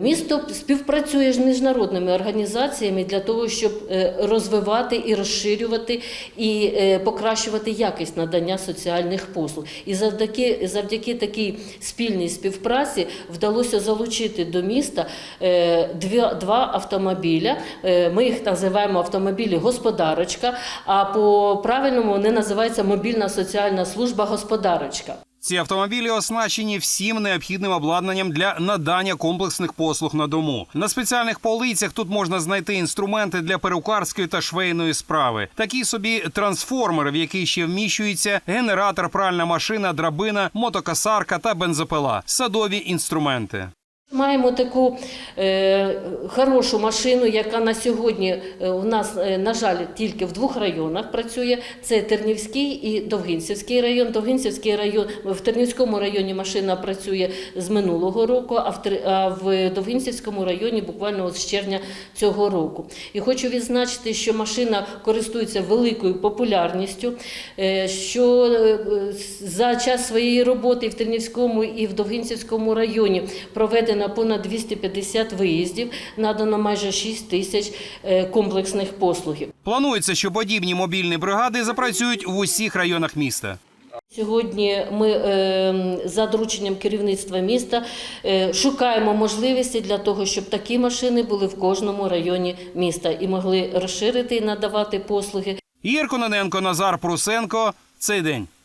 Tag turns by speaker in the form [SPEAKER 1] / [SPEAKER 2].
[SPEAKER 1] Місто співпрацює з міжнародними організаціями для того, щоб е, розвивати і розширювати і е, покращувати якість надання соціальних послуг. І завдяки, завдяки такій спільній співпраці вдалося залучити до міста е, два автомобіля. Ми їх називаємо автомобілі господарочка, а по правильному вони називаються мобільна соціальна служба господарочка.
[SPEAKER 2] Ці автомобілі оснащені всім необхідним обладнанням для надання комплексних послуг на дому. На спеціальних полицях тут можна знайти інструменти для перукарської та швейної справи. Такі собі трансформери, в який ще вміщується генератор, пральна машина, драбина, мотокасарка та бензопила, садові інструменти.
[SPEAKER 1] Маємо таку е, хорошу машину, яка на сьогодні е, у нас, е, на жаль, тільки в двох районах працює. Це Тернівський і Довгинцівський район. Довгинцівський район в Тернівському районі машина працює з минулого року, а в, а в Довгинцівському районі буквально з червня цього року. І хочу відзначити, що машина користується великою популярністю, е, що е, за час своєї роботи в Тернівському і в Довгинцівському районі проведено понад 250 виїздів, надано майже 6 тисяч е, комплексних послугів.
[SPEAKER 2] Планується, що подібні мобільні бригади запрацюють в усіх районах міста.
[SPEAKER 1] Сьогодні ми е, за дорученням керівництва міста е, шукаємо можливості для того, щоб такі машини були в кожному районі міста і могли розширити і надавати послуги.
[SPEAKER 2] Ігор Кононенко, Назар Прусенко. Цей день.